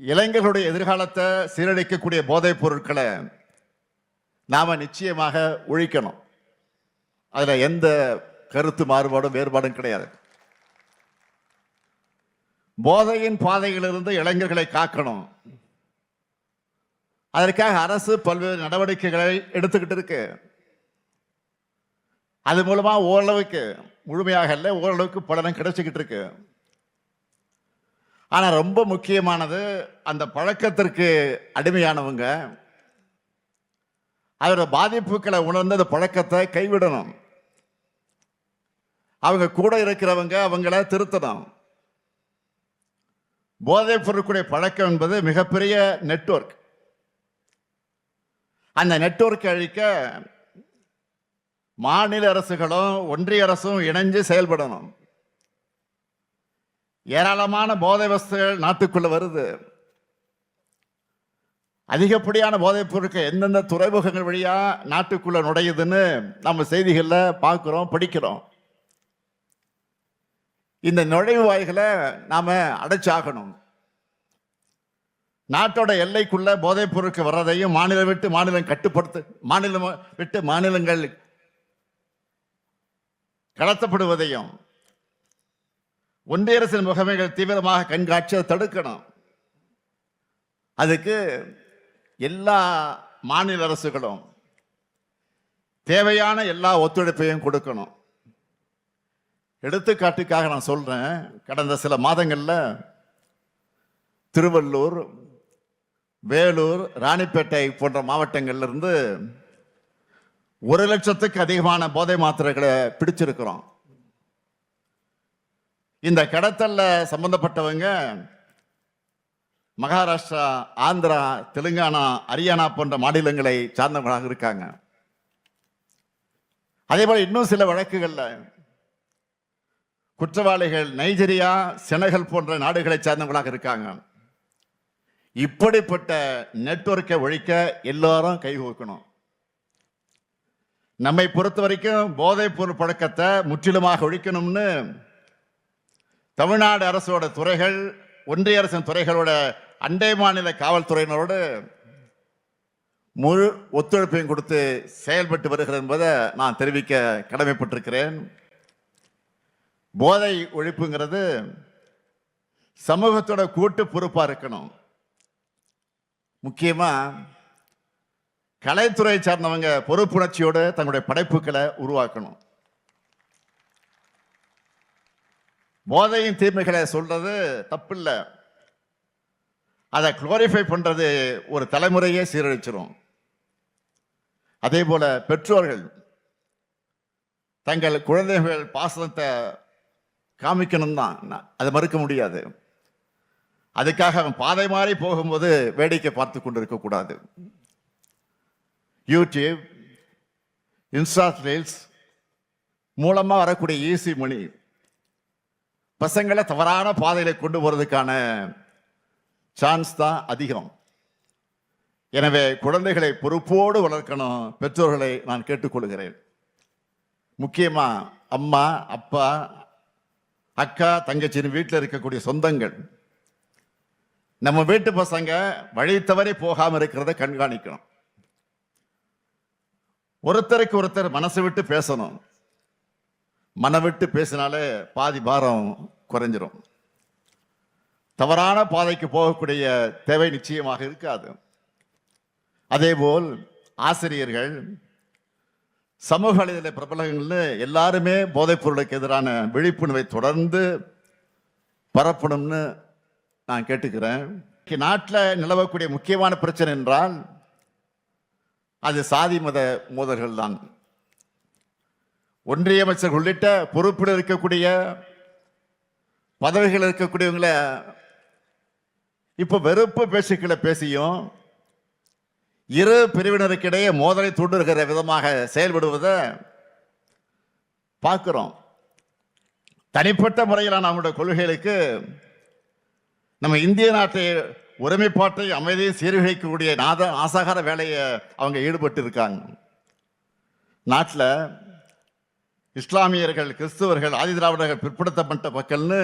இளைஞர்களுடைய எதிர்காலத்தை சீரழிக்கக்கூடிய போதைப் பொருட்களை நாம் நிச்சயமாக ஒழிக்கணும். அதில் எந்த கருத்து மாறுபாடும் வேறுபாடும் கிடையாது. போதையின் பாதையிலிருந்து இளைஞர்களை காக்கணும். அதற்காக அரசு பல்வேறு நடவடிக்கைகளை எடுத்துக்கிட்டு இருக்கு. அது மூலமாக ஓரளவுக்கு முழுமையாக இல்லை ஓரளவுக்கு பலனும் கிடைச்சிக்கிட்டு இருக்கு. ஆனால் ரொம்ப முக்கியமானது அந்த பழக்கத்திற்கு அடிமையானவங்க. அதோட பாதிப்புகளை உணர்ந்து அந்த பழக்கத்தை கைவிடணும். அவங்க கூட இருக்கிறவங்க அவங்கள திருத்தணும். போதைப் பொருட்களுடைய பழக்கம் என்பது மிகப்பெரிய நெட்வொர்க். அந்த நெட்வொர்க்கை அழிக்க மாநில அரசுகளும் ஒன்றிய அரசும் இணைஞ்சு செயல்படணும். ஏராளமான போதை வஸ்துகள் நாட்டுக்குள்ள வருது. அதிகப்படியான போதைப் பொருட்கள் எந்தெந்த துறைமுகங்கள் வழியா நாட்டுக்குள்ள நுழையுதுன்னு நம்ம செய்திகளில் பார்க்குறோம் படிக்கிறோம். இந்த நுழைவு வாய்களை நாம் அடைச்சாகணும். நாட்டோட எல்லைக்குள்ள போதைப் பொருட்கள் வர்றதையும் மாநிலம் விட்டு மாநிலம் கட்டுப்படுத்து மாநிலம் விட்டு மாநிலங்கள் கடத்தப்படுவதையும் ஒன்றிய அரசின் முகமைகள் தீவிரமாக கண்காட்சி அதை தடுக்கணும். அதுக்கு எல்லா மாநில அரசுகளும் தேவையான எல்லா ஒத்துழைப்பையும் கொடுக்கணும். எடுத்துக்காட்டுக்காக நான் சொல்கிறேன் கடந்த சில மாதங்களில் திருவள்ளூர் வேலூர் ராணிப்பேட்டை போன்ற மாவட்டங்கள்லேருந்து ஒரு லட்சத்துக்கு அதிகமான போதை மாத்திரைகளை பிடிச்சிருக்கிறோம். இந்த கடத்தல்ல சம்பந்தப்பட்டவங்க மகாராஷ்டிரா ஆந்திரா தெலுங்கானா ஹரியானா போன்ற மாநிலங்களை சார்ந்தவங்களாக இருக்காங்க. அதே போல இன்னும் சில வழக்குகள்ல குற்றவாளிகள் நைஜீரியா செனகல் போன்ற நாடுகளை சார்ந்தவங்களாக இருக்காங்க. இப்படிப்பட்ட நெட்வொர்க்கை ஒழிக்க எல்லாரும் கைகோக்கணும் நம்மை பொறுத்த வரைக்கும் போதைப் பொருள் பழக்கத்தை முற்றிலுமாக ஒழிக்கணும்னு தமிழ்நாடு அரசோட துறைகள் ஒன்றிய அரசின் துறைகளோட அண்டை மாநில காவல்துறையினரோடு முழு ஒத்துழைப்பையும் கொடுத்து செயல்பட்டு வருகிறது என்பதை நான் தெரிவிக்க கடமைப்பட்டிருக்கிறேன். போதை ஒழிப்புங்கிறது சமூகத்தோட கூட்டு பொறுப்பாக இருக்கணும். முக்கியமாக கலைத்துறை சார்ந்தவங்க பொறுப்புணர்ச்சியோடு தங்களுடைய படைப்புகளை உருவாக்கணும். போதையின் தீமைகளை சொல்றது தப்பில்லை. அதை குளோரிஃபை பண்றது ஒரு தலைமுறையே சீரழிச்சிடும் அதே போல பெற்றோர்கள் தங்கள் குழந்தைகள் பாசனத்தை காமிக்கணும் தான் அதை மறுக்க முடியாது. அதுக்காக அவன் பாதை மாறி போகும்போது வேடிக்கை பார்த்து கொண்டிருக்க கூடாது. யூடியூப் இன்ஸ்டா ரீல்ஸ் மூலமாக வரக்கூடிய ஈஸி மணி பசங்களை தவறான பாதையில கொண்டு போறதுக்கான சான்ஸ் தான் அதிகம். எனவே குழந்தைகளை பொறுப்போடு வளர்க்கணும் பெற்றோர்களை நான் கேட்டுக்கொள்கிறேன். முக்கியமா அம்மா அப்பா அக்கா தங்கச்சின்னு வீட்டில் இருக்கக்கூடிய சொந்தங்கள். நம்ம வீட்டு பசங்க வழி தவறி இருக்கிறத கண்காணிக்கணும். ஒருத்தருக்கு ஒருத்தர் மனசு விட்டு பேசணும். மனவிட்டு விட்டு பேசினாலே பாதி பாரம் குறைஞ்சிரும். தவறான பாதைக்கு போகக்கூடிய தேவை நிச்சயமாக இருக்காது. அதேபோல் ஆசிரியர்கள் சமூக வலைதள பிரபலங்களில் எல்லாருமே போதைப் பொருளுக்கு எதிரான விழிப்புணர்வை தொடர்ந்து பரப்பணும்னு நான் கேட்டுக்கிறேன். நாட்டில் நிலவக்கூடிய முக்கியமான பிரச்சனை என்றால் அது சாதி மத மோதல்கள் தான் ஒன்றிய அமைச்சர் உள்ளிட்ட பொறுப்பில் இருக்கக்கூடிய பதவிகள் இருக்கக்கூடியவங்கள இப்போ வெறுப்பு பேச்சுக்களை பேசியும் இரு பிரிவினருக்கிடையே மோதலை தூண்டுகிற விதமாக செயல்படுவதை பார்க்குறோம். தனிப்பட்ட முறையிலான அவங்களுடைய கொள்கைகளுக்கு நம்ம இந்திய நாட்டை ஒருமைப்பாட்டை அமைதியை சீர்குலைக்கக்கூடிய நாத ஆசாகார வேலையை அவங்க ஈடுபட்டு இருக்காங்க நாட்டில் இஸ்லாமியர்கள் கிறிஸ்துவர்கள் ஆதிதிராவிடர்கள் பிற்படுத்தப்பட்ட மக்கள்னு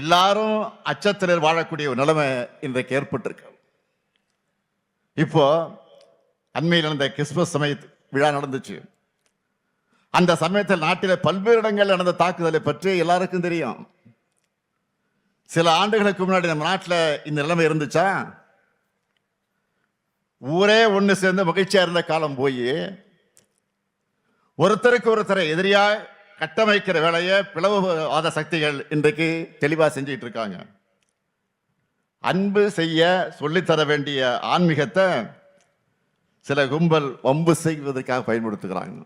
எல்லாரும் அச்சத்தில் வாழக்கூடிய ஒரு நிலைமை இன்றைக்கு ஏற்பட்டிருக்கு. இப்போ அண்மையில் நடந்த கிறிஸ்துமஸ் சமய விழா நடந்துச்சு. அந்த சமயத்தில் நாட்டில் பல்வேறு இடங்கள் நடந்த தாக்குதலை பற்றி எல்லாருக்கும் தெரியும். சில ஆண்டுகளுக்கு முன்னாடி நம்ம நாட்டில் இந்த நிலைமை இருந்துச்சா? ஊரே ஒன்று சேர்ந்து மகிழ்ச்சியாக இருந்த காலம் போய் ஒருத்தருக்கு ஒருத்தரை எதிரியாக கட்டமைக்கிற வேலையை பிளவுவாத சக்திகள் இன்றைக்கு தெளிவாக செஞ்சிட்டு இருக்காங்க. அன்பு செய்ய சொல்லித்தர வேண்டிய ஆன்மீகத்தை சில கும்பல் வம்பு செய்வதற்காக பயன்படுத்துகிறாங்க.